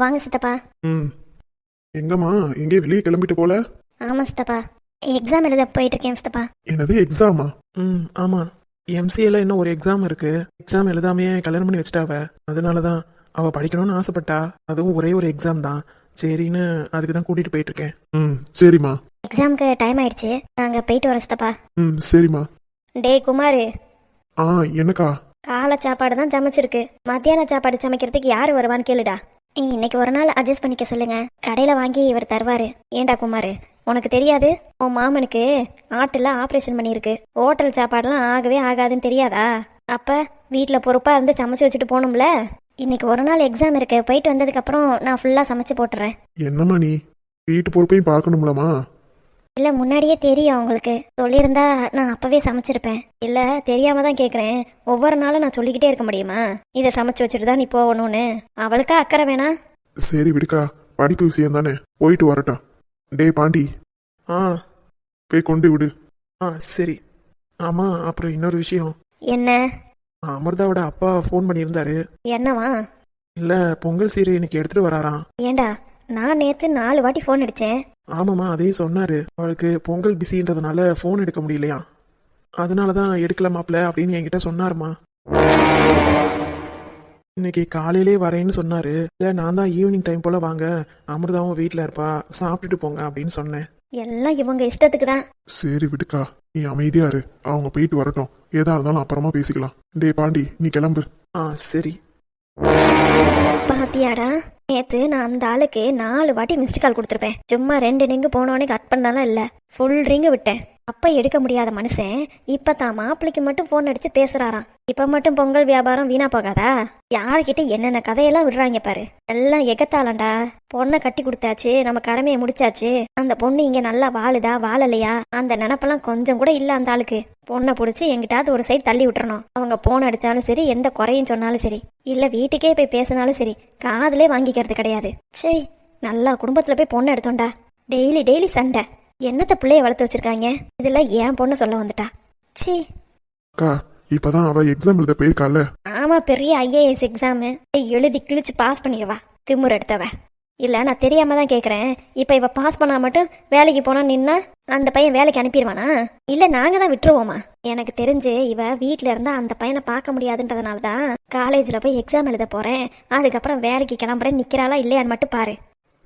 சித்தப்பா. ம். எங்கம்மா எங்கே வெளியே கிளம்பிட்டு போல? ஆமா சித்தப்பா. எக்ஸாம் எழுத போயிட்டு இருக்கேன் சித்தப்பா. என்னது எக்ஸாமா ம் ஆமாம் எம்சிஏல இன்னும் ஒரு எக்ஸாம் இருக்கு. எக்ஸாம் எழுதாமையே கல்யாணம் பண்ணி வச்சுட்டாவ. அதனால தான் அவள் படிக்கணும்னு ஆசைப்பட்டா. அதுவும் ஒரே ஒரு எக்ஸாம் தான். சரின்னு அதுக்கு தான் கூட்டிகிட்டு போயிட்டு இருக்கேன் ம் சரிம்மா. எக்ஸாமுக்கு டைம் ஆயிடுச்சு. நாங்க போயிட்டு வரோம் சித்தப்பா. ம் சரிம்மா. டேய் குமார். ஆ என்னக்கா? காலை சாப்பாடு தான் சமைச்சிருக்கு. மத்தியான சாப்பாடு சமைக்கிறதுக்கு யாரு வருவான்னு கேளுடா. இன்னைக்கு ஒரு நாள் அட்ஜஸ்ட் பண்ணிக்க சொல்லுங்க. கடையில வாங்கி இவர் தருவாரு. ஏண்டா குமார் உனக்கு தெரியாது? உன் மாமனுக்கு ஆட்டுல ஆப்ரேஷன் பண்ணியிருக்கு. ஹோட்டல் சாப்பாடுலாம் ஆகவே ஆகாதுன்னு தெரியாதா? அப்ப வீட்டில் பொறுப்பா இருந்து சமைச்சு வச்சுட்டு போகணும்ல? இன்னைக்கு ஒரு நாள் எக்ஸாம் இருக்கு. போயிட்டு வந்ததுக்கு அப்புறம் நான் ஃபுல்லா சமைச்சு போட்டுறேன். என்னம்மா நீ? வீட்டு பொறுப்பையும் பார்க்கணும்லமா இல்ல முன்னாடியே தெரியும் உங்களுக்கு. சொல்லியிருந்தா நான் அப்பவே சமைச்சிருப்பேன். இல்ல தெரியாம தான் கேக்குறேன். ஒவ்வொரு நாளும் நான் சொல்லிக்கிட்டே இருக்க முடியுமா? இதை சமைச்சு வச்சுட்டு தான் நீ போகணும்னு. அவளுக்கா அக்கறை வேணா? சரி விடுக்கா. படிப்பு விஷயம் தானே. போயிட்டு வரட்டும். டேய் பாண்டி. ஆ போய் கொண்டு விடு. ஆ சரி. ஆமாம் அப்புறம் இன்னொரு விஷயம். என்ன? அமிர்தாவோட அப்பா ஃபோன் பண்ணியிருந்தாரு. என்னவா? இல்லை பொங்கல் சீரை இன்னைக்கு எடுத்துகிட்டு வராராம். ஏண்டா? நான் நேத்து நாலு வாட்டி ஃபோன் அடிச்சேன். ஆமாம்மா அதையும் சொன்னார். அவளுக்கு பொங்கல் பிஸின்றதுனால ஃபோன் எடுக்க முடியலையா? அதனால தான் எடுக்கலாமாப்ல அப்படின்னு என்கிட்ட சொன்னாருமா இன்னைக்கு காலையிலே வரேன்னு சொன்னாரு. இல்லை நான் தான் ஈவினிங் டைம் போல வாங்க. அமிர்தாவும் வீட்டில் இருப்பா. சாப்பிட்டுட்டு போங்க அப்படின்னு சொன்னேன். எல்லாம் இவங்க இஷ்டத்துக்கு தான் சரி விடுக்கா. நீ அமைதியா இரு. அவங்க போயிட்டு வரட்டும். ஏதா இருந்தாலும் அப்புறமா பேசிக்கலாம். டேய் பாண்டி நீ கிளம்பு. ஆ சரி. பாத்தியாடா? நேத்து நான் அந்த ஆளுக்கு நாலு வாட்டி மிஸ்டு கால் கொடுத்துருப்பேன். சும்மா ரெண்டு ரிங்கு போனோடனே கட் பண்ணாலும் இல்ல. ஃபுல் ரிங்கு விட்டேன். அப்போ எடுக்க முடியாத மனுஷன் இப்போ தான் மாப்பிள்ளைக்கு மட்டும் ஃபோன் அடிச்சு பேசுறாராம். இப்போ மட்டும் பொங்கல் வியாபாரம் வீணா போகாதா? யார்கிட்ட என்னென்ன கதையெல்லாம் விடுறாங்க பாரு. எல்லாம் எகத்தாலண்டா பொண்ணை கட்டி கொடுத்தாச்சு நம்ம கடமையை முடிச்சாச்சு. அந்த பொண்ணு இங்க நல்லா வாழுதா வாழலையா? அந்த நினப்பெல்லாம் கொஞ்சம் கூட இல்ல அந்த ஆளுக்கு. பொண்ணை பிடிச்சி எங்கிட்டாவது ஒரு சைடு தள்ளி விட்டுறணும். அவங்க போன் அடிச்சாலும் சரி எந்த குறையும் சொன்னாலும் சரி. இல்ல வீட்டுக்கே போய் பேசினாலும் சரி காதலே வாங்கிக்கிறது கிடையாது. சரி நல்லா குடும்பத்துல போய் பொண்ணை எடுத்தோம்டா டெய்லி டெய்லி சண்டை. என்னத்த பிள்ளைய வளர்த்து வச்சிருக்காங்க? இதுல ஏன் பொண்ணு சொல்ல வந்துட்டா. சீ அக்கா இப்பதான் அவ எக்ஸாம் எழுத போயிருக்கால ஆமா பெரிய ஐஏஎஸ் எக்ஸாமு எழுதி கிழிச்சு பாஸ் பண்ணிடுவா. திமுர் எடுத்தவ. இல்ல நான் தெரியாம தான் கேக்குறேன். இப்ப இவ பாஸ் பண்ணா மட்டும் வேலைக்கு போனா நின்னா அந்த பையன் வேலைக்கு அனுப்பிடுவானா? இல்ல நாங்க தான் விட்டுருவோமா? எனக்கு தெரிஞ்சு இவ வீட்ல இருந்தா அந்த பையனை பார்க்க முடியாதுன்றதுனால தான் காலேஜ்ல போய் எக்ஸாம் எழுத போறேன். அதுக்கப்புறம் வேலைக்கு கிளம்புறேன். நிக்கிறாளா இல்லையான்னு மட்டும் பாரு.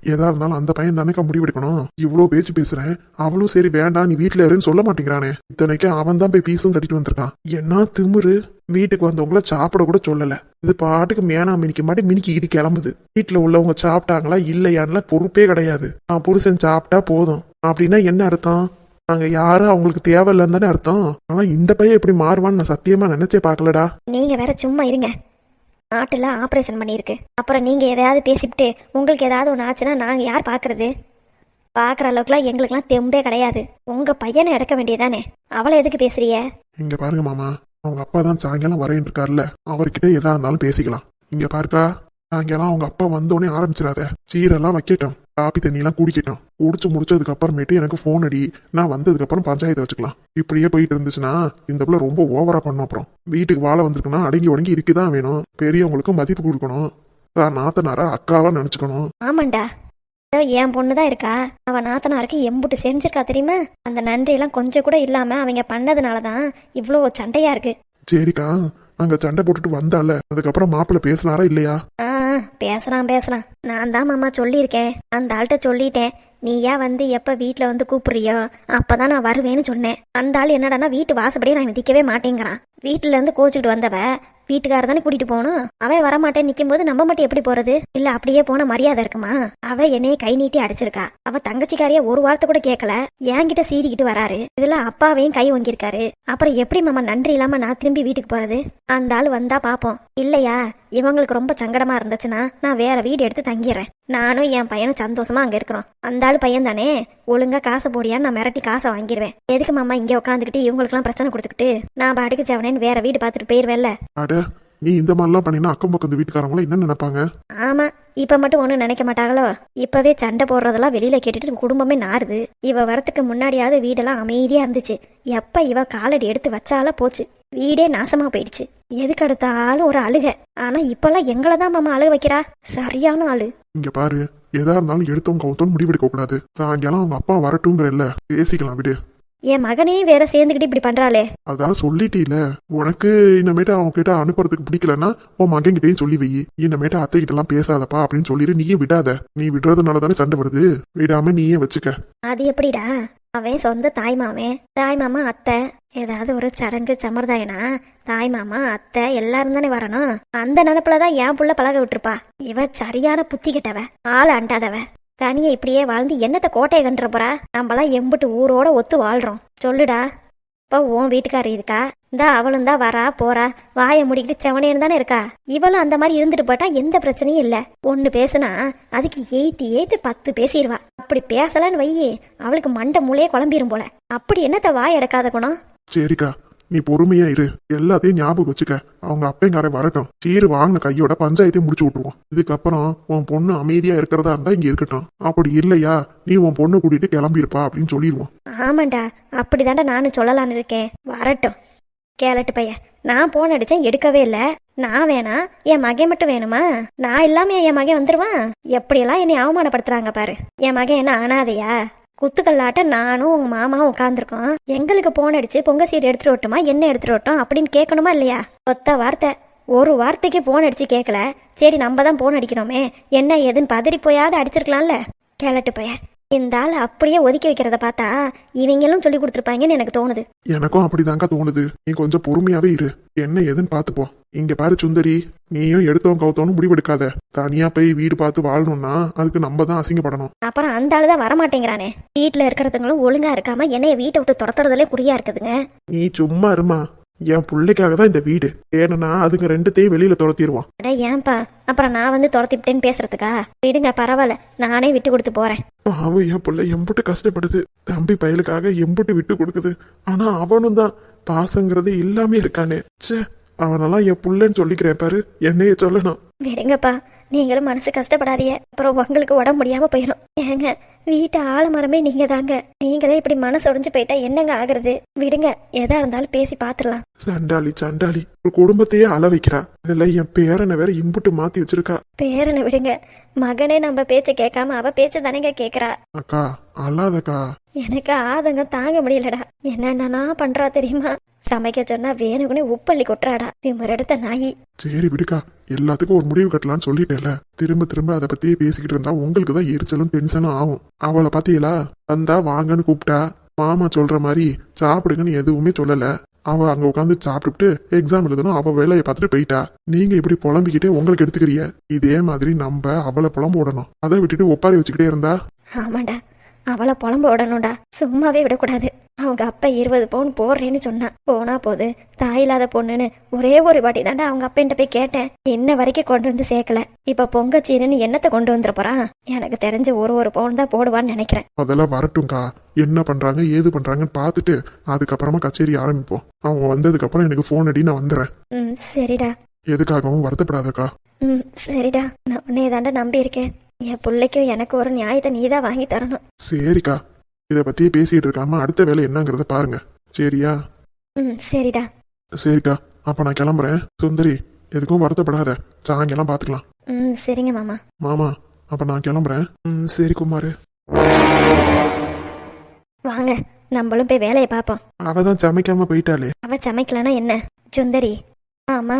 எதா இருந்தாலும் அந்த பையன் தானேக்கா முடிவெடுக்கணும் இவ்வளோ பேச்சு பேசுறேன். அவளும் சரி வேண்டாம் நீ வீட்டில் இருன்னு சொல்ல மாட்டேங்கிறானே. இத்தனைக்கு அவன் தான் போய் ஃபீஸும் கட்டிட்டு வந்திருக்கான். என்ன திமிரு? வீட்டுக்கு வந்தவங்கள சாப்பிட கூட சொல்லல. இது பாட்டுக்கு மேனா மினிக்க மாட்டி மினிக்கிட்டு கிளம்புது. வீட்டுல உள்ளவங்க சாப்பிட்டாங்களா இல்லையான்லாம் பொறுப்பே கிடையாது. நான் புருஷன் சாப்பிட்டா போதும். அப்படின்னா என்ன அர்த்தம்? நாங்க யாரும் அவங்களுக்கு தேவையில்லைன்னு தானே அர்த்தம். ஆனா இந்த பையன் எப்படி மாறுவான்னு நான் சத்தியமா நினைச்சே பார்க்கலடா. நீங்க வேற சும்மா இருங்க. ஆட்டெல்லாம் ஆப்ரேஷன் பண்ணியிருக்கு. அப்புறம் நீங்கள் எதையாவது பேசிவிட்டு உங்களுக்கு ஏதாவது ஒன்று ஆச்சுன்னா நாங்கள் யார் பார்க்குறது பார்க்குற அளவுக்குலாம் எங்களுக்குலாம் தெம்பே கிடையாது. உங்கள் பையனை எடுக்க வேண்டியதானே அவளை எதுக்கு பேசுறிய இங்க பாருங்க மாமா. அவங்க அப்பா தான் சாயங்காலம் வரேன் இருக்காருல்ல. அவர்கிட்ட எதா இருந்தாலும் பேசிக்கலாம். இங்க பாருக்கா சாயங்காலம் அவங்க அப்பா வந்தோடனே ஆரம்பிச்சிடாத. சீரெல்லாம் வைக்கட்டும். காப்பி தண்ணி எல்லாம் குடிக்கட்டும் குடிச்சு முடிச்சதுக்கு அப்புறமேட்டு எனக்கு ஃபோன் அடி. நான் வந்ததுக்கு அப்புறம் பஞ்சாயத்து வச்சுக்கலாம். இப்படியே போயிட்டு இருந்துச்சுன்னா இந்த பிள்ளை ரொம்ப ஓவரா பண்ணும் அப்புறம். வீட்டுக்கு வாழ வந்திருக்குன்னா அடங்கி உடங்கி இருக்குதான் வேணும். பெரியவங்களுக்கும் மதிப்பு கொடுக்கணும். தான் நாத்தனாரா அக்காவா நினைச்சுக்கணும். ஆமாண்டா. என் பொண்ணு தான் இருக்கா? அவ நாத்தனாருக்கு எம்புட்டு செஞ்சிருக்கா தெரியுமா? அந்த நன்றியெல்லாம் கொஞ்சம் கூட இல்லாம அவங்க பண்ணதுனால தான் இவ்வளோ சண்டையா இருக்கு. சரிக்கா. அங்க சண்டை போட்டுட்டு வந்தால அதுக்கப்புறம் மாப்பிள்ளை பேசினாரா இல்லையா? ஆ ஆ, பேசுகிறான் பேசலாம் நான் தான் மாமா சொல்லியிருக்கேன். அந்த ஆள்கிட்ட சொல்லிட்டேன். நீ ஏன் வந்து எப்போ வீட்டில் வந்து கூப்பிடுறியோ அப்பதான் நான் வருவேன்னு சொன்னேன். அந்த ஆள் என்னடான்னா வீட்டு வாசப்படியே நான் விதிக்கவே மாட்டேங்கிறான். வீட்டிலேருந்து கோச்சிக்கிட்டு வந்தவ வீட்டுக்கார தானே கூட்டிட்டு போகணும்? அவன் வரமாட்டேன் நிற்கும் போது நம்ம மட்டும் எப்படி போறது? இல்ல அப்படியே போன மரியாதை இருக்குமா? அவ என்னைய கை நீட்டி அடிச்சிருக்கா. அவ தங்கச்சிக்காரிய ஒரு வார்த்தை கூட கேட்கல என்கிட்ட சீறிக்கிட்டு வராரு. இதுல அப்பாவையும் கை வாங்கியிருக்காரு அப்புறம் எப்படி மாமா நன்றி இல்லாம நான் திரும்பி வீட்டுக்கு போறது? அந்த ஆள் வந்தா பாப்போம். இல்லையா? இவங்களுக்கு ரொம்ப சங்கடமா இருந்துச்சுன்னா நான் வேற வீடு எடுத்து தங்கிடுறேன். நானும் என் பையனும் சந்தோஷமா அங்க இருக்கிறோம் அந்த ஆள் பையன் தானே ஒழுங்கா காசை போடியான்னு நான் மிரட்டி காசை வாங்கிடுவேன். எதுக்கு மாமா இங்க உட்காந்துக்கிட்டு இவங்களுக்குலாம் பிரச்சனை கொடுத்துக்கிட்டு? நான் பாட்டுக்கு செவனேன்னு வேற வீடு பார்த்துட்டு போயிருவேன்ல. நீ இந்த மாதிரிலாம் பண்ணினா அக்கம் பக்கத்து வீட்டுக்காரங்களாம் என்ன நினைப்பாங்க? ஆமா இப்ப மட்டும் ஒண்ணும் நினைக்க மாட்டாங்களோ? இப்பவே சண்டை போடுறதெல்லாம் வெளியில கேட்டுட்டு குடும்பமே நாறுது. இவ வரத்துக்கு முன்னாடியாவது வீடெல்லாம் அமைதியா இருந்துச்சு. எப்ப இவ காலடி எடுத்து வச்சால போச்சு. வீடே நாசமா போயிடுச்சு. எதுக்கு எடுத்தாலும் ஒரு அழுக. ஆனா இப்பெல்லாம் எங்களை தான் மாமா அழுக வைக்கிறா? சரியான ஆளு. இங்க பாரு எதா இருந்தாலும் எடுத்தவங்க கவுத்தோன்னு முடிவெடுக்க கூடாது. சாயங்காலம் அவங்க அப்பா வரட்டுங்கிறல்ல பேசிக்கலாம் விடு. என் மகனையும் வேற சேர்ந்துக்கிட்டு இப்படி பண்றாளே. அதான் சொல்லிட்டீல. உனக்கு இனிமேட்டு அவங்க கிட்ட அனுப்புறதுக்கு பிடிக்கலன்னா உன் மகன் கிட்டயும் சொல்லி வை. இனிமேட்டு அத்தை கிட்ட எல்லாம் பேசாதப்பா அப்படின்னு சொல்லிட்டு நீயும் விடாத. நீ விடுறதுனால தானே சண்டை வருது. விடாம நீயே வச்சுக்க. அது எப்படிடா? அவன் சொந்த தாய் தாய்மாமா தாய் மாமா அத்தை. ஏதாவது ஒரு சடங்கு சம்பிரதாயனா தாய் மாமா அத்தை எல்லாரும் தானே வரணும். அந்த நினப்புல தான் என் புள்ள பழக விட்டுருப்பா. இவ சரியான புத்தி கிட்டவ ஆள் அண்டாதவ. தனியை இப்படியே வாழ்ந்து என்னத்த கோட்டையை கண்டுற போறா? நம்மளாம் எம்பிட்டு ஊரோட ஒத்து வாழ்றோம். சொல்லுடா. இப்போ உன் வீட்டுக்காரர் இருக்கா? இந்தா அவளும் தான் வரா போறா. வாயை முடிக்கிட்டு செவனேன்னு தானே இருக்கா? இவளும் அந்த மாதிரி இருந்துட்டு போட்டா எந்த பிரச்சனையும் இல்லை. ஒன்னு பேசுனா அதுக்கு எய்த்து எய்த்து பத்து பேசிடுவா. அப்படி பேசலான்னு வையி அவளுக்கு மண்டை மூளையே குழம்பிரும் போல. அப்படி என்னத்த வாய் அடக்காத குணம்? சரிக்கா. நீ பொறுமையா இரு. எல்லாத்தையும் ஞாபகம் வச்சுக்க. அவங்க அப்பங்காரன் வரட்டும். சீரு வாங்கின கையோட பஞ்சாயத்தையும் முடிச்சு விட்டுருவோம். இதுக்கப்புறம் உன் பொண்ணு அமைதியா இருக்கிறதா இருந்தா இங்க இருக்கட்டும். அப்படி இல்லையா? நீ உன் பொண்ணு கூட்டிட்டு கிளம்பியிருப்பா அப்படின்னு சொல்லிடுவோம் ஆமாண்டா. அப்படிதான்டா நானும் சொல்லலான்னு இருக்கேன். வரட்டும். கேளட்டு பையன் நான் போன் அடிச்சேன் எடுக்கவே இல்லை. நான் வேணா? என் மகன் மட்டும் வேணுமா? நான் இல்லாம என் மகன் வந்துருவான்? எப்படியெல்லாம் என்னை அவமானப்படுத்துறாங்க பாரு. என் மகன் என்ன அனாதையா? குத்துக்கல்லாட்ட நானும் உங்க மாமாவும் உட்காந்துருக்கோம் எங்களுக்கு போன் அடிச்சு பொங்க சீர் எடுத்துட்டு வரட்டுமா என்ன எடுத்துட்டு வரட்டும் அப்படின்னு கேட்கணுமா இல்லையா? ஒத்த வார்த்தை. ஒரு வார்த்தைக்கு போன் அடிச்சு கேட்கல சரி நம்ம தான் போன் அடிக்கிறோமே. என்ன ஏதுன்னு பதறி போயாவது அடிச்சிருக்கலாம்ல. கேளட்டு பையன். இந்த ஆள் அப்படியே ஒதுக்கி வைக்கிறத பார்த்தா இவங்களும் சொல்லி கொடுத்துருப்பாங்கன்னு எனக்கு தோணுது. எனக்கும் அப்படிதாங்க தோணுது. நீ கொஞ்சம் பொறுமையாவே இரு. என்ன ஏதுன்னு பாத்துப்போம் இங்க பாரு சுந்தரி. நீயும் எடுத்தவன் கவுத்தவனும் முடிவெடுக்காத. தனியா போய் வீடு பார்த்து வாழணும்னா அதுக்கு நம்ம தான் அசிங்கப்படணும். அப்புறம் அந்த ஆளு தான் வரமாட்டேங்கிறானே. வீட்டில் இருக்கிறதுங்களும் ஒழுங்கா இருக்காம என்னைய வீட்டை விட்டு துரத்துறதுலே குறியா இருக்குதுங்க. நீ சும்மா இருமா. என் பிள்ளைக்காக தான் இந்த வீடு. ஏன்னா அதுங்க ரெண்டுத்தையும் வெளியில துரத்திடுவான் அட ஏன்பா? அப்புறம் நான் வந்து துரத்திவிட்டேன்னு பேசுறதுக்கா? விடுங்க பரவாயில்ல. நானே விட்டு கொடுத்து போறேன். பாவம் என் பிள்ளை எம்புட்டு கஷ்டப்படுது. தம்பி பயலுக்காக எம்புட்டு விட்டு கொடுக்குது. ஆனா அவனும் தான். பாசங்கிறது இல்லாம இருக்கானே. ச்சே அவனெல்லாம் என் புள்ளன்னு சொல்லிக்கிறேன் பாரு. என்னைய சொல்லணும். விடுங்கப்பா. நீங்களும் மனசு கஷ்டப்படாதீங்க. அப்புறம் உங்களுக்கு உடம்பு முடியாம போயிடும் ஏங்க வீட்டு ஆலமரமே நீங்க தாங்க நீங்களே இப்படி மனசு உடைஞ்சு போயிட்டா என்னங்க ஆகுறது? விடுங்க எதா இருந்தாலும் பேசி பாத்துடலாம் சண்டாளி சண்டாளி ஒரு குடும்பத்தையே அள வைக்கிறா. இதுல என் பேரனை வேற இம்புட்டு மாத்தி வச்சிருக்கா. பேரனை விடுங்க. மகனே நம்ம பேச்ச கேட்காம அவ பேச்ச தானேங்க கேக்குறா. அக்கா அல்லாதக்கா எனக்கு ஆதங்கம் தாங்க முடியலடா. என்னென்னா பண்றா தெரியுமா? சமைக்க சொன்னா வேணுக்குனே உப்பள்ளி கொட்டுறாடா. திமிரெடுத்த நாயி. சரி விடுக்கா. எல்லாத்துக்கும் ஒரு முடிவு கட்டலாம்னு சொல்லிட்டேல திரும்ப திரும்ப அதை பத்தியே பேசிக்கிட்டு இருந்தா உங்களுக்கு தான் எரிச்சலும் டென்ஷனும் ஆகும். அவளை பாத்தீங்களா வந்தா வாங்கன்னு கூப்பிட்டா. மாமா சொல்ற மாதிரி சாப்பிடுங்கன்னு எதுவுமே சொல்லல. அவ அங்க உட்காந்து சாப்பிட்டுட்டு எக்ஸாம் எழுதணும் அவ வேலையை பார்த்துட்டு போயிட்டா. நீங்க இப்படி புலம்பிக்கிட்டே உங்களுக்கு எடுத்துக்கிறீங்க இதே மாதிரி நம்ம அவளை புலம்பு விடணும் அதை விட்டுட்டு ஒப்பாரி வச்சுக்கிட்டே இருந்தா? ஆமாண்டா அவளை புலம்ப விடணும்டா. சும்மாவே விடக்கூடாது. அவங்க அப்பா இருபது பவுன் போடுறேன்னு சொன்னா. போனா போது தாயில்லாத பொண்ணுன்னு ஒரே ஒரு வாட்டி தாண்டா அவங்க அப்பன்ட்ட போய் கேட்டேன். இன்ன வரைக்கும் கொண்டு வந்து சேர்க்கல. இப்ப பொங்கச்சீருன்னு என்னத்தை கொண்டு வந்துட போறான்? எனக்கு தெரிஞ்ச ஒரு ஒரு பவுன் தான் போடுவான்னு நினைக்கிறேன். அதெல்லாம் வரட்டும்க்கா. என்ன பண்றாங்க ஏது பண்றாங்கன்னு பார்த்துட்டு அதுக்கப்புறமா கச்சேரி ஆரம்பிப்போம். அவங்க வந்ததுக்கு அப்புறம் எனக்கு ஃபோன் அடி நான் வந்துடுறேன் ம் சரிடா. எதுக்காகவும் வருத்தப்படாதக்கா. ம் சரிடா. நான் உன்னைய தாண்டா நம்பி இருக்கேன் என் பிள்ளைக்கும் எனக்கு ஒரு நியாயத்தை நீ தான் வாங்கி தரணும். சரிக்கா. இதை பத்தியே பேசிட்டு இருக்காம அடுத்த வேலை என்னங்கிறத பாருங்க. சரியா? ம் சரிடா. சரிக்கா. அப்ப நான் கிளம்புறேன். சுந்தரி எதுக்கும் வருத்தப்படாத. சாயங்காலம் பாத்துக்கலாம். ம் சரிங்க மாமா. மாமா அப்ப நான் கிளம்புறேன். ம் சரி குமாரு. வாங்க நம்மளும் போய் வேலையை பார்ப்போம். அவ தான் சமைக்காம போயிட்டாளே. அவ சமைக்கலனா என்ன? சுந்தரி. ஆமா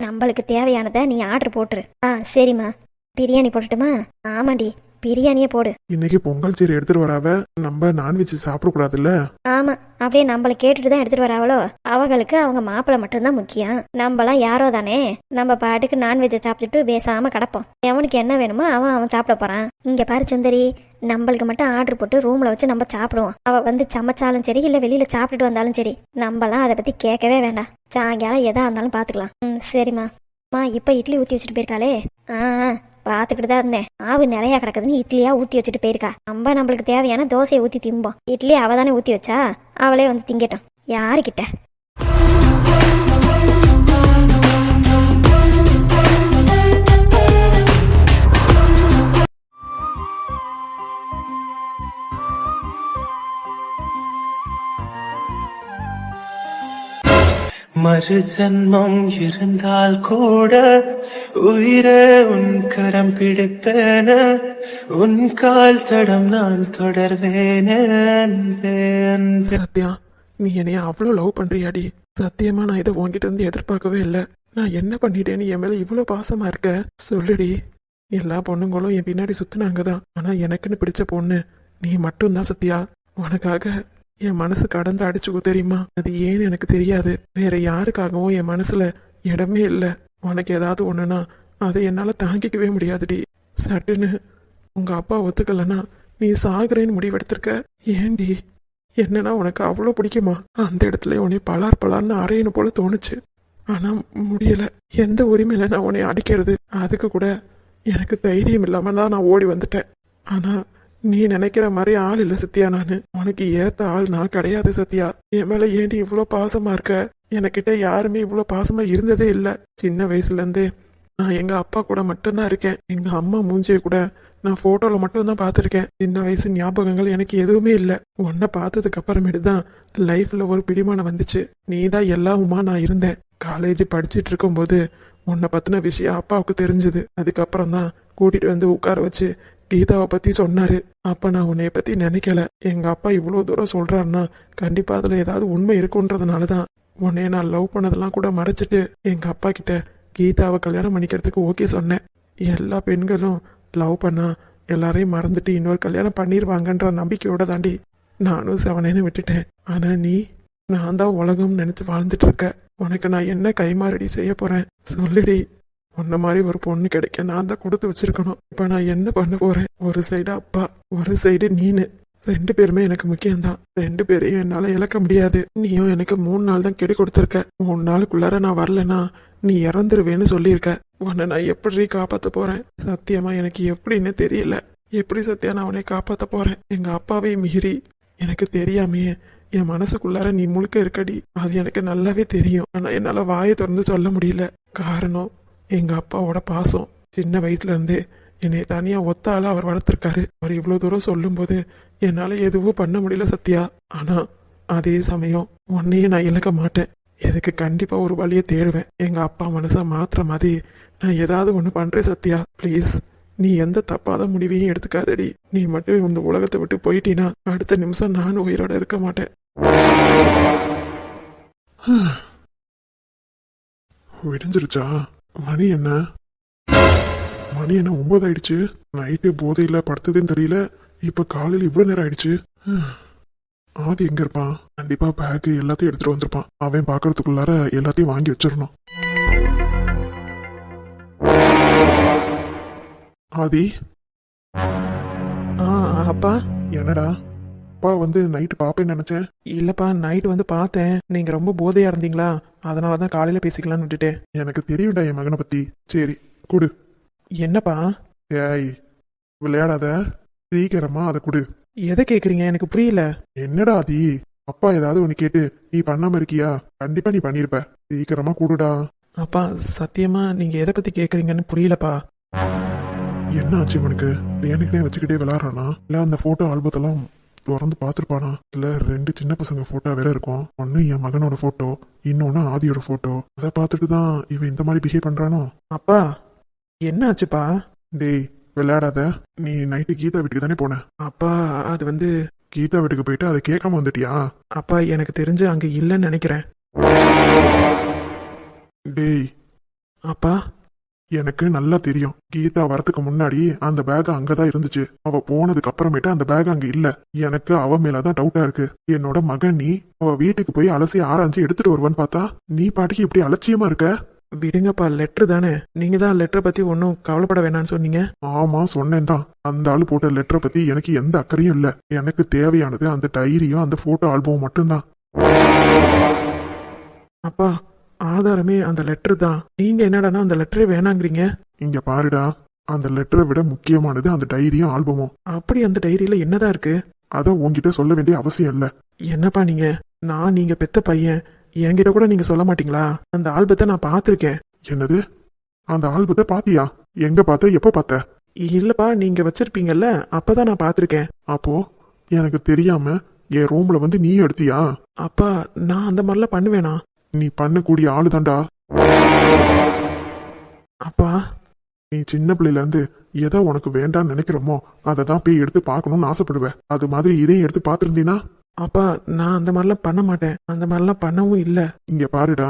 நம்மளுக்கு தேவையானதை நீ ஆர்டர் போட்டுரு. ஆ சரிம்மா. பிரியாணி போட்டுட்டுமா? ஆமாண்டி பிரியாணியே போடு. இன்னைக்கு பொங்கல் சீரை எடுத்துட்டு வராவ? நம்ம நான்வெஜ் சாப்பிடக்கூடாதுல்ல ஆமா அப்படியே நம்மள கேட்டுட்டு தான் எடுத்துட்டு வராவளோ? அவங்களுக்கு அவங்க மாப்பிள்ளை மட்டும்தான் முக்கியம். நம்மளாம் யாரோ தானே? நம்ம பாட்டுக்கு நான்வெஜ்ஜை சாப்பிட்டுட்டு பேசாம கிடப்போம். எவனுக்கு என்ன வேணுமோ அவன் அவன் சாப்பிட போறான். இங்க பாரு சுந்தரி நம்மளுக்கு மட்டும் ஆர்டர் போட்டு ரூம்ல வச்சு நம்ம சாப்பிடுவோம். அவ வந்து சமைச்சாலும் சரி இல்ல வெளியில சாப்பிட்டுட்டு வந்தாலும் சரி நம்மலாம் அதை பத்தி கேட்கவே வேண்டாம். சாயங்காலம் எதா இருந்தாலும் பாத்துக்கலாம். ம் சரிம்மா. மா இப்ப இட்லி ஊத்தி வச்சுட்டு போயிருக்காளே. ஆ. பார்த்துக்கிட்டு தான் இருந்தேன். மாவு நிறையா கிடக்குதுன்னு இட்லியா ஊத்தி வச்சுட்டு போயிருக்கா. நம்ம நம்மளுக்கு தேவையான தோசையை ஊத்தி திம்போம். இட்லி அவ தானே ஊத்தி வச்சா? அவளே வந்து திங்கட்டும். யாருக்கிட்ட மறு ஜன்மம் இருந்தால் கூட உயிரே உன் கரம் பிடிப்பேன. உன் கால் தடம் நான் தொடர்வேனே சத்யா நீ என்னைய அவ்வளோ லவ் பண்றியாடி? சத்தியமா நான் இதை உன்கிட்ட இருந்து எதிர்பார்க்கவே இல்லை. நான் என்ன பண்ணிட்டேன்னு என் மேல இவ்வளோ பாசமா இருக்க? சொல்லுடி. எல்லா பொண்ணுங்களும் என் பின்னாடி சுத்தினாங்க தான் ஆனா எனக்குன்னு பிடிச்ச பொண்ணு நீ மட்டும்தான் சத்யா. உனக்காக என் மனசு கடந்து அடிச்சுக்கோ தெரியுமா? அது ஏன்னு எனக்கு தெரியாது. வேற யாருக்காகவும் என் மனசுல இடமே இல்லை. உனக்கு ஏதாவது ஒண்ணுனா அதை என்னால தாங்கிக்கவே முடியாதுடி. சட்டுன்னு உங்க அப்பா ஒத்துக்கலனா நீ சாகுறேன்னு முடிவெடுத்திருக்க? ஏண்டி என்னன்னா உனக்கு அவ்வளோ பிடிக்குமா? அந்த இடத்துல உன்னை பலார் பலார்னு அரையணும் போல தோணுச்சு. ஆனா முடியல. எந்த உரிமையில நான் உன்னை அடிக்கிறது? அதுக்கு கூட எனக்கு தைரியம் இல்லாம தான் நான் ஓடி வந்துட்டேன். ஆனா நீ நினைக்கிற மாதிரி ஆள் இல்ல சத்யா நானு. உனக்கு ஏத்த ஆள் நான் கிடையாது சத்யா. என் மேல ஏண்டி இவ்வளோ பாசமா இருக்க? எனக்கிட்ட யாருமே இவ்வளோ பாசமா இருந்ததே இல்ல. சின்ன வயசுல இருந்தே நான் எங்க அப்பா கூட மட்டும்தான் இருக்கேன். எங்க அம்மா மூஞ்சிய கூட நான் போட்டோல மட்டும்தான் பார்த்துருக்கேன் சின்ன வயசு ஞாபகங்கள் எனக்கு எதுவுமே இல்லை. உன்னை பார்த்ததுக்கு அப்புறமேட்டு தான் லைஃப்ல ஒரு பிடிமானம் வந்துச்சு. நீ தான் எல்லாமுமா நான் இருந்தேன். காலேஜ் படிச்சிட்டு இருக்கும்போது உன்னை பத்தின விஷயம் அப்பாவுக்கு தெரிஞ்சது. அதுக்கப்புறம் தான் கூட்டிட்டு வந்து உட்கார வச்சு கீதாவை பத்தி சொன்னாரு. அப்ப நான் உன்னைய பத்தி நினைக்கல. எங்க அப்பா இவ்வளவு தூரம் சொல்றாருன்னா கண்டிப்பா அதுல ஏதாவது உண்மை இருக்குன்றதுனால தான் உன்னைய நான் லவ் பண்ணதெல்லாம் கூட மறைச்சிட்டு எங்க அப்பா கிட்ட கீதாவை கல்யாணம் பண்ணிக்கிறதுக்கு ஓகே சொன்னேன். எல்லா பெண்களும் லவ் பண்ணா எல்லாரையும் மறந்துட்டு இன்னொரு கல்யாணம் பண்ணிடுவாங்கன்ற நம்பிக்கையோட தாண்டி நானும் செவனேன்னு விட்டுட்டேன். ஆனா நீ நான் தான் உலகம்னு நினைச்சு வாழ்ந்துட்டு இருக்க. உனக்கு நான் என்ன கைமாறடி செய்ய போறேன்? சொல்லுடி. உன்ன மாதிரி ஒரு பொண்ணு கிடைக்க நான் தான் கொடுத்து வச்சிருக்கணும். இப்ப நான் என்ன பண்ண போறேன்? ஒரு சைடு அப்பா ஒரு சைடு நீனு. ரெண்டு பேருமே எனக்கு முக்கியம்தான். ரெண்டு பேரையும் என்னால இழக்க முடியாது. நீயும் எனக்கு மூணு நாள் தான் கெடு கொடுத்துருக்க. மூணு நாளுக்குள்ளார நான் வரலனா நீ இறந்துருவேன்னு சொல்லியிருக்க. உன்னை நான் எப்படி காப்பாத்த போறேன்? சத்தியமா எனக்கு எப்படின்னு தெரியல. எப்படி சத்தியா நான் உன்னை காப்பாத்த போறேன்? எங்க அப்பாவை மீறி. எனக்கு தெரியாமையே. என் மனசுக்குள்ளார நீ முழுக்க இருக்கடி. அது எனக்கு நல்லாவே தெரியும். ஆனா என்னால வாயை திறந்து சொல்ல முடியல. காரணம் எங்கள் அப்பாவோட பாசம். சின்ன வயசுலேருந்தே என்னை தனியாக ஒத்தால அவர் வளர்த்துருக்காரு. அவர் இவ்வளோ தூரம் சொல்லும்போது என்னால் எதுவும் பண்ண முடியல சத்யா. ஆனால் அதே சமயம் உன்னையே நான் இழக்க மாட்டேன். எதுக்கு கண்டிப்பாக ஒரு வழியை தேடுவேன். எங்கள் அப்பா மனசை மாத்துற மாதிரி நான் ஏதாவது ஒன்று பண்ணுறேன் சத்யா. ப்ளீஸ் நீ எந்த தப்பாத முடிவையும் எடுத்துக்காதடி. நீ மட்டும் இந்த உலகத்தை விட்டு போயிட்டீனா அடுத்த நிமிஷம் நானும் உயிரோட இருக்க மாட்டேன். விடிஞ்சிருச்சா? மணி என்ன? மணி என்ன ஒன்பது ஆயிடுச்சு? நைட்டு போதையில படுத்ததுன்னு தெரியல. இப்ப காலையில இவ்வளவு நேரம் ஆயிடுச்சு. ஆதி எங்க இருப்பான்? கண்டிப்பா பேக் எல்லாத்தையும் எடுத்துட்டு வந்திருப்பான். அவன் பாக்குறதுக்குள்ளார எல்லாத்தையும் வாங்கி வச்சிடணும். ஆதி? ஆ அப்பா? என்னடா? அப்பா வந்து நைட்டு பாப்பேன்னு நினைச்சேன். இல்லப்பா நைட் வந்து பார்த்தேன். நீங்க ரொம்ப போதையா இருந்தீங்களா? அதனால தான் காலையில பேசிக்கலாம்னு விட்டுட்டேன். எனக்கு தெரியும்டா என் மகனை பத்தி. சரி குடு. என்னப்பா? ஏய் விளையாடாத. சீக்கிரமா அதை குடு. எதை கேக்குறீங்க? எனக்கு புரியல. என்னடா ஆதி? அப்பா ஏதாவது ஒன்று கேட்டு நீ பண்ணாம இருக்கியா? கண்டிப்பா நீ பண்ணிருப்ப. சீக்கிரமா கூடுடா. அப்பா சத்தியமா நீங்க எதை பத்தி கேக்குறீங்கன்னு புரியலப்பா. என்ன ஆச்சு இவனுக்கு வேணுக்குனே வச்சுக்கிட்டே விளாட்றானா இல்ல அந்த போட்டோ ஆல்பத்தெல்லாம் திறந்து பார்த்துருப்பானா? இல்லை ரெண்டு சின்ன பசங்க ஃபோட்டோ வேற இருக்கும். ஒன்று என் மகனோட ஃபோட்டோ இன்னொன்று ஆதியோட ஃபோட்டோ அதை பார்த்துட்டு தான் இவன் இந்த மாதிரி பிஹேவ் பண்ணுறானோ அப்பா என்ன ஆச்சுப்பா? டேய் விளையாடாத. நீ நைட்டு கீதா வீட்டுக்கு தானே போன? அப்பா அது வந்து கீதா வீட்டுக்கு போயிட்டு அதை கேட்காம வந்துட்டியா? அப்பா எனக்கு தெரிஞ்சு அங்கே இல்லைன்னு நினைக்கிறேன். டேய். அப்பா எனக்கு நல்லா தெரியும். கீதா வரதுக்கு முன்னாடி அந்த பேக் அங்கதான் இருந்துச்சு. அவ போனதுக்கு அப்புறமேட்டு அந்த பேக் அங்க இல்ல. எனக்கு அவ மேலதான் டவுட்டா இருக்கு. என்னோட மகன் நீ அவ வீட்டுக்கு போய் அலசி ஆராய்ஞ்சு எடுத்துட்டு வருவான்னு பார்த்தா நீ பாட்டுக்கு இப்படி அலட்சியமா இருக்க? விடுங்கப்பா லெட்டர் தானே. நீங்க தான் லெட்டரை பத்தி ஒன்றும் கவலைப்பட வேணாம்னு சொன்னீங்க. ஆமா சொன்னேன் தான். அந்த ஆளு போட்ட லெட்டரை பத்தி எனக்கு எந்த அக்கறையும் இல்ல. எனக்கு தேவையானது அந்த டைரியும் அந்த போட்டோ ஆல்பம் மட்டும்தான். அப்பா ஆதாரமே அந்த லெட்டர் தான். நீங்க என்னடான்னா அந்த லெட்டரே வேணாங்கிறீங்க? இங்க பாருடா. அந்த லெட்டரை விட முக்கியமானது அந்த டைரியும் ஆல்பமும். அப்படி அந்த டைரியில என்னதான் இருக்கு? அதை உன்கிட்ட சொல்ல வேண்டிய அவசியம் இல்ல. என்னப்பா நீங்க? நான் நீங்க பெத்த பையன். என்கிட்ட கூட நீங்க சொல்ல மாட்டீங்களா? அந்த ஆல்பத்தை நான் பார்த்துருக்கேன். என்னது? அந்த ஆல்பத்தை பாத்தியா எங்க பார்த்த? எப்ப பார்த்த? இல்லப்பா நீங்க வச்சிருப்பீங்கல்ல அப்பதான் நான் பார்த்துருக்கேன். அப்போ எனக்கு தெரியாம என் ரூம்ல வந்து நீ எடுத்தியா? அப்பா நான் அந்த மாதிரிலாம் பண்ணுவேனா? நீ பண்ணக்கூடிய ஆளுதான்டா. அப்பா நீ சின்ன பிள்ளையில இருந்து எதை உனக்கு வேண்டாம்னு நினைக்கிறோமோ அதை தான் போய் எடுத்து பார்க்கணும்னு ஆசைப்படுவேன். அது மாதிரி இதையும் எடுத்து பார்த்துருந்தீன்னா அப்பா நான் அந்த மாதிரிலாம் பண்ண மாட்டேன். அந்த மாதிரிலாம் பண்ணவும் இல்லை. இங்க பாருடா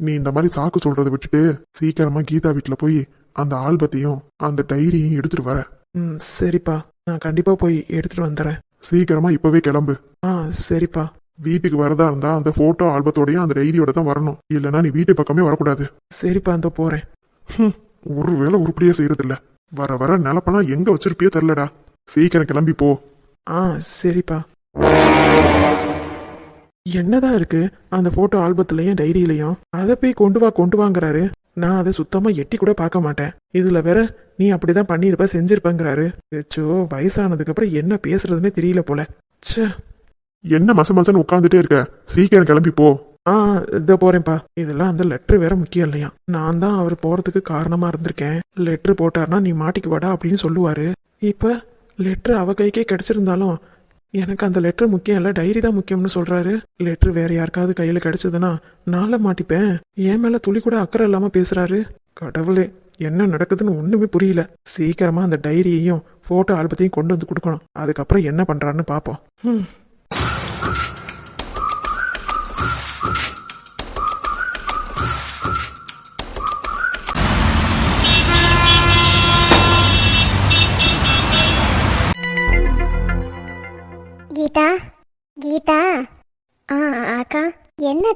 நீ இந்த மாதிரி சாக்கு சொல்றதை விட்டுட்டு சீக்கிரமா கீதா வீட்டுல போய் அந்த ஆல்பத்தையும் அந்த டைரியும் எடுத்துட்டு வர. ம் சரிப்பா. நான் கண்டிப்பாக போய் எடுத்துட்டு வந்துடுறேன் சீக்கிரமா இப்பவே கிளம்பு. ஆ சரிப்பா. வீட்டுக்கு வரதா இருந்தா அந்த போட்டோ ஆல்பத்தோடயும் அந்த டைரியோட தான் வரணும். இல்லைன்னா நீ வீட்டு பக்கமே வரக்கூடாது. சரிப்பா அந்த போகிறேன் ஒரு வேலை உருப்படியா செய்யறது இல்ல வர வர நிலப்பெல்லாம் எங்க வச்சிருப்பியோ தெரிலடா சீக்கிரம் கிளம்பி போ. ஆ சரிப்பா. என்னதான் இருக்கு அந்த போட்டோ ஆல்பத்துலயும் டைரியிலையும் அதை போய் கொண்டு வா கொண்டு வாங்குறாரு. நான் அதை சுத்தமா எட்டி கூட பார்க்க மாட்டேன். இதுல வேற நீ அப்படிதான் பண்ணியிருப்ப செஞ்சிருப்பங்கிறாரு. ஏச்சோ வயசானதுக்கு அப்புறம் என்ன பேசுறதுன்னே தெரியல போல. ச்சே. என்ன மச மசன்னு உட்காந்துட்டே இருக்க? சீக்கிரம் கிளம்பி போ. ஆ இதோ போறேன்ப்பா. இதெல்லாம் அந்த லெட்டர் வேற முக்கியம் இல்லையா? நான் தான் அவர் போறதுக்கு காரணமா இருந்திருக்கேன். லெட்டர் போட்டார்னா நீ மாட்டிக்குவாடா அப்படின்னு சொல்லுவாரு. இப்ப லெட்டர் அவ கைக்கே கிடைச்சிருந்தாலும் எனக்கு அந்த லெட்டர் முக்கியம் இல்ல டைரி தான் முக்கியம்னு சொல்றாரு. லெட்டர் வேற யாருக்காவது கையில கிடைச்சதுன்னா நான்ல மாட்டிப்பேன். என் மேல துளி கூட அக்கறை இல்லாம பேசுறாரு. கடவுளே என்ன நடக்குதுன்னு ஒண்ணுமே புரியல. சீக்கிரமா அந்த டைரியையும் போட்டோ ஆல்பத்தையும் கொண்டு வந்து கொடுக்கணும். அதுக்கப்புறம் என்ன பண்றாருன்னு பாப்போம்.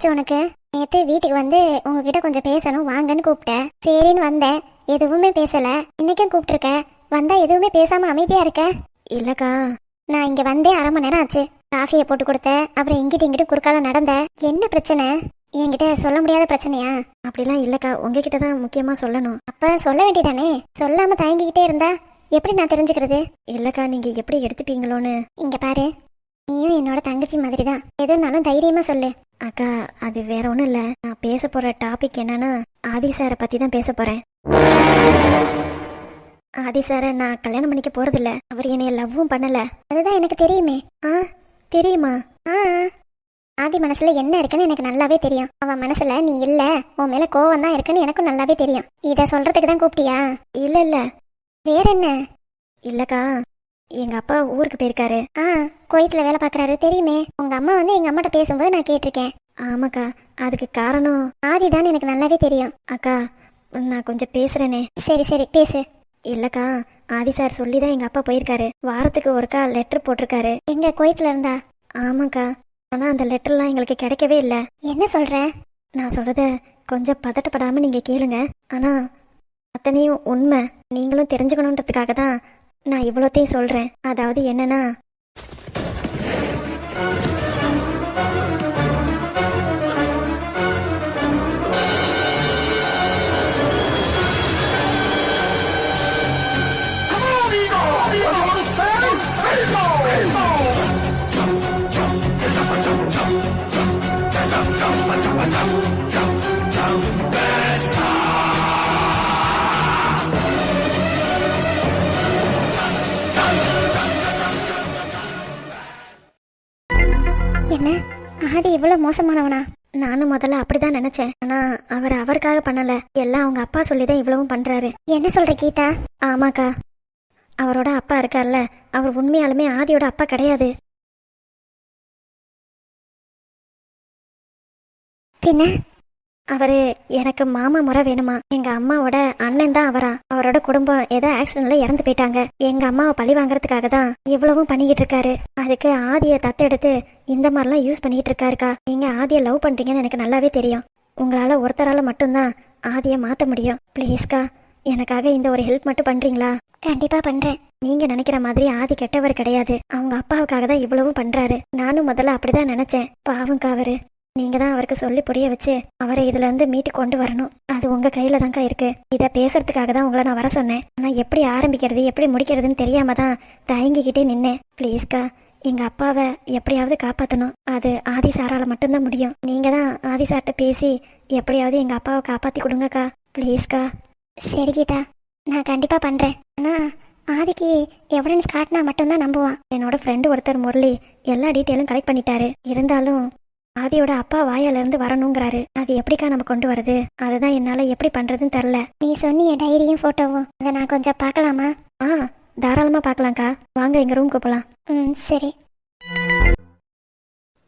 என்னாச்சு உனக்கு? நேத்து வீட்டுக்கு வந்து உங்ககிட்ட கொஞ்சம் பேசணும் வாங்கன்னு கூப்பிட்டேன். சரின்னு வந்தேன். எதுவுமே பேசல. இன்னைக்கும் கூப்பிட்டுருக்க. வந்தா எதுவுமே பேசாம அமைதியா இருக்க? இல்லக்கா நான் இங்க வந்தே அரை மணி நேரம் ஆச்சு. காஃபியை போட்டு கொடுத்த அப்புறம் இங்கிட்டு இங்கிட்டு குறுக்கால நடந்த. என்ன பிரச்சனை? என்கிட்ட சொல்ல முடியாத பிரச்சனையா? அப்படிலாம் இல்லக்கா. உங்ககிட்ட தான் முக்கியமா சொல்லணும். அப்ப சொல்ல வேண்டியதானே? சொல்லாம தயங்கிக்கிட்டே இருந்தா எப்படி நான் தெரிஞ்சுக்கிறது? இல்லக்கா நீங்க எப்படி எடுத்துப்பீங்களோன்னு இங்க பாரு. நீயும் என்னோட தங்கச்சி மாதிரி தான் எதுனாலும் தைரியமா சொல்லு. அக்கா அது வேற ஒண்ணும் இல்ல. நான் பேச போற டாபிக் என்னன்னா ஆதி சாரை பத்தி தான் பேச போறேன். ஆதி சாரை நான் கல்யாணம் பண்ணிக்க போகிறதில்ல அவர் என்னைய லவ்வும் பண்ணல. அதுதான் எனக்கு தெரியுமே. ஆ தெரியுமா? ஆ. ஆதி மனசுல என்ன இருக்குன்னு எனக்கு நல்லாவே தெரியும். அவன் மனசுல நீ இல்ல. உன் மேல கோவம் தான் இருக்குன்னு எனக்கும் நல்லாவே தெரியும். இத சொல்றதுக்கு தான் கூப்பிட்டியா? இல்ல இல்ல. வேற என்ன? இல்லக்கா. எங்க அப்பா ஊருக்கு போயிருக்காரு. ஆ கோயத்துல வேலை பார்க்குறாரு. தெரியுமே. உங்க அம்மா வந்து எங்க அம்மாட்ட பேசும்போது நான் கேட்டிருக்கேன். ஆமாக்கா அதுக்கு காரணம் ஆதி தான் எனக்கு நல்லாவே தெரியும். அக்கா நான் கொஞ்சம் பேசுறேனே. சரி சரி பேசு. இல்லக்கா ஆதி சார் சொல்லி தான் எங்க அப்பா போயிருக்காரு. வாரத்துக்கு ஒருக்கா லெட்டர் போட்டிருக்காரு. எங்க கோயத்துல இருந்தா? ஆமாக்கா ஆனா அந்த லெட்டர்லாம் எங்களுக்கு கிடைக்கவே இல்லை. என்ன சொல்ற? நான் சொல்றத கொஞ்சம் பதட்டப்படாம நீங்க கேளுங்க. ஆனா அத்தனையும் உண்மை. நீங்களும் தெரிஞ்சுக்கணுன்றதுக்காக தான் நான் இவ்வளோத்தையும் சொல்கிறேன் அதாவது என்னன்னா இவ்வளவு மோசமானவனா? நானும் முதல்ல அப்படிதான் நினைச்சேன். ஆனா அவர் அவருக்காக பண்ணல. எல்லாம் அவங்க அப்பா சொல்லிதான் இவ்வளவும் பண்றாரு. என்ன சொல்ற கீதா? ஆமாக்கா. அவரோட அப்பா இருக்கார்ல. அவர் உண்மையாலுமே ஆதியோட அப்பா கிடையாது. பின்ன? அவரு எனக்கு மாமா முறை வேணுமா? எங்க அம்மாவோட அண்ணன் தான் அவரா. அவரோட குடும்பம் ஏதோ ஆக்சிடென்ட்ல இறந்து போயிட்டாங்க. எங்க அம்மாவை பழி வாங்குறதுக்காக தான் இவ்வளவும் பண்ணிக்கிட்டு இருக்காரு. அதுக்கு ஆதியை தத்தெடுத்து இந்த மாதிரிலாம் யூஸ் பண்ணிக்கிட்டு இருக்காருக்கா. நீங்க ஆதியை லவ் பண்றீங்கன்னு எனக்கு நல்லாவே தெரியும். உங்களால ஒருத்தரால மட்டும்தான் ஆதியை மாத்த முடியும். ப்ளீஸ்க்கா எனக்காக இந்த ஒரு ஹெல்ப் மட்டும் பண்றீங்களா? கண்டிப்பா பண்றேன். நீங்க நினைக்கிற மாதிரி ஆதி கெட்டவர் கிடையாது. அவங்க அப்பாவுக்காக தான் இவ்வளவும் பண்றாரு. நானும் முதல்ல அப்படிதான் நினைச்சேன். பாவம் காவரு நீங்க தான் அவருக்கு சொல்லி புரிய வச்சு அவரை இதுல இருந்து மீட்டு கொண்டு வரணும். அது உங்க கையில தான்க்கா இருக்கு. இத பேசுறதுக்காக தான் உங்களை நான் வர சொன்னேன். ஆனா எப்படி ஆரம்பிக்கிறது எப்படி முடிக்கிறதுன்னு தெரியாம தான் தயங்கிக்கிட்டே நின்னேன். ப்ளீஸ்க்கா எங்க அப்பாவை எப்படியாவது காப்பாத்தணும். அது ஆதி சாரால மட்டும்தான் முடியும். நீங்க தான் ஆதி சார்ட்ட பேசி எப்படியாவது எங்க அப்பாவை காப்பாத்தி கொடுங்கக்கா. ப்ளீஸ்க்கா சரி கீதா நான் கண்டிப்பா பண்றேன். ஆனா ஆதிக்கு எவிடன்ஸ் காட்டினா மட்டும்தான் நம்புவான். என்னோட ஃப்ரெண்டு ஒருத்தர் முரளி எல்லா டீட்டெயிலும் கலெக்ட் பண்ணிட்டாரு. இருந்தாலும் ஆதியோட அப்பா வாயால இருந்து வரணுங்கிறாரு. அது எப்படிக்கா நம்ம கொண்டு வரது? அதுதான் என்னால எப்படி பண்றதுன்னு தெரில நீ சொன்னிய டைரியும் போட்டோவும். அதை நான் கொஞ்சம் பார்க்கலாமா? ஆ தாராளமா பார்க்கலாம்க்கா. வாங்க எங்க ரூம்க்கு போலாம். ம் சரி.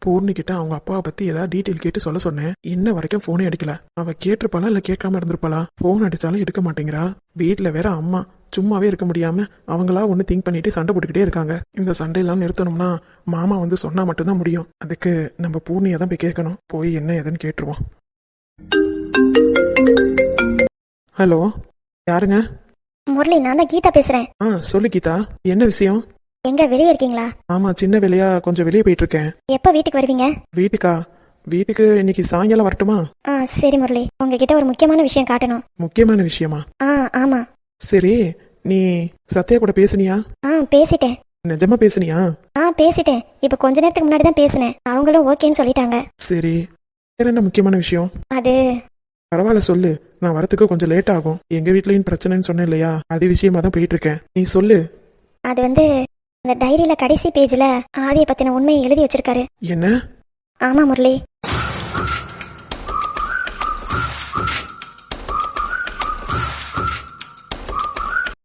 பூர்ணி கிட்ட அவங்க அப்பாவை பத்தி ஏதாவது டீட்டெயில் கேட்டு சொல்ல சொன்னேன். இன்ன வரைக்கும் போனே அடிக்கல அவ கேட்டிருப்பாளா இல்ல கேட்காம இருந்திருப்பாளா? போன் அடிச்சாலும் எடுக்க மாட்டேங்கிறா. வீட்ல வேற அம்மா. சும்மாவே இருக்க முடியாம அவங்களா ஒண்ணு திங்க் பண்ணிட்டு சண்டை போட்டுக்கிட்டே இருக்காங்க. இந்த சண்டையெல்லாம் நிறுத்தணும்னா மாமா வந்து சொன்னா மட்டும்தான் முடியும். அதுக்கு நம்ம பூர்ணியை தான் போய் கேட்கணும். போய் என்ன ஏதுன்னு கேட்டுருவோம். ஹலோ யாருங்க? முரளி நான் தான் கீதா பேசுறேன். ஆ சொல்லு கீதா என்ன விஷயம்? எங்க வெளியே இருக்கீங்களா? ஆமா சின்ன வேலையா கொஞ்சம் வெளியே போயிட்டு இருக்கேன் எப்போ வீட்டுக்கு வருவீங்க? வீட்டுக்கா? வீட்டுக்கு இன்னைக்கு சாயங்காலம் வரட்டுமா? ஆ சரி முரளி. உங்ககிட்ட ஒரு முக்கியமான விஷயம் காட்டணும். முக்கியமான விஷயமா? ஆ ஆமா. சரி நீ சத்யா கூட பேசுனியா? ஆ பேசிட்டேன். நிஜமா பேசுனியா? ஆ பேசிட்டேன். இப்போ கொஞ்ச நேரத்துக்கு முன்னாடி தான் பேசினேன். அவங்களும் ஓகேன்னு சொல்லிட்டாங்க. சரி வேற என்ன முக்கியமான விஷயம்? அது பரவாயில்ல சொல்லு. நான் வரத்துக்கு கொஞ்சம் லேட் ஆகும். எங்க வீட்லயும் பிரச்சனைன்னு சொன்னேன் இல்லையா? அது விஷயமா தான் போயிட்டு இருக்கேன் நீ சொல்லு. அது வந்து இந்த டைரியில கடைசி பேஜ்ல ஆதியை பத்தின உண்மையை எழுதி வச்சிருக்காரு. என்ன? ஆமா முரளி.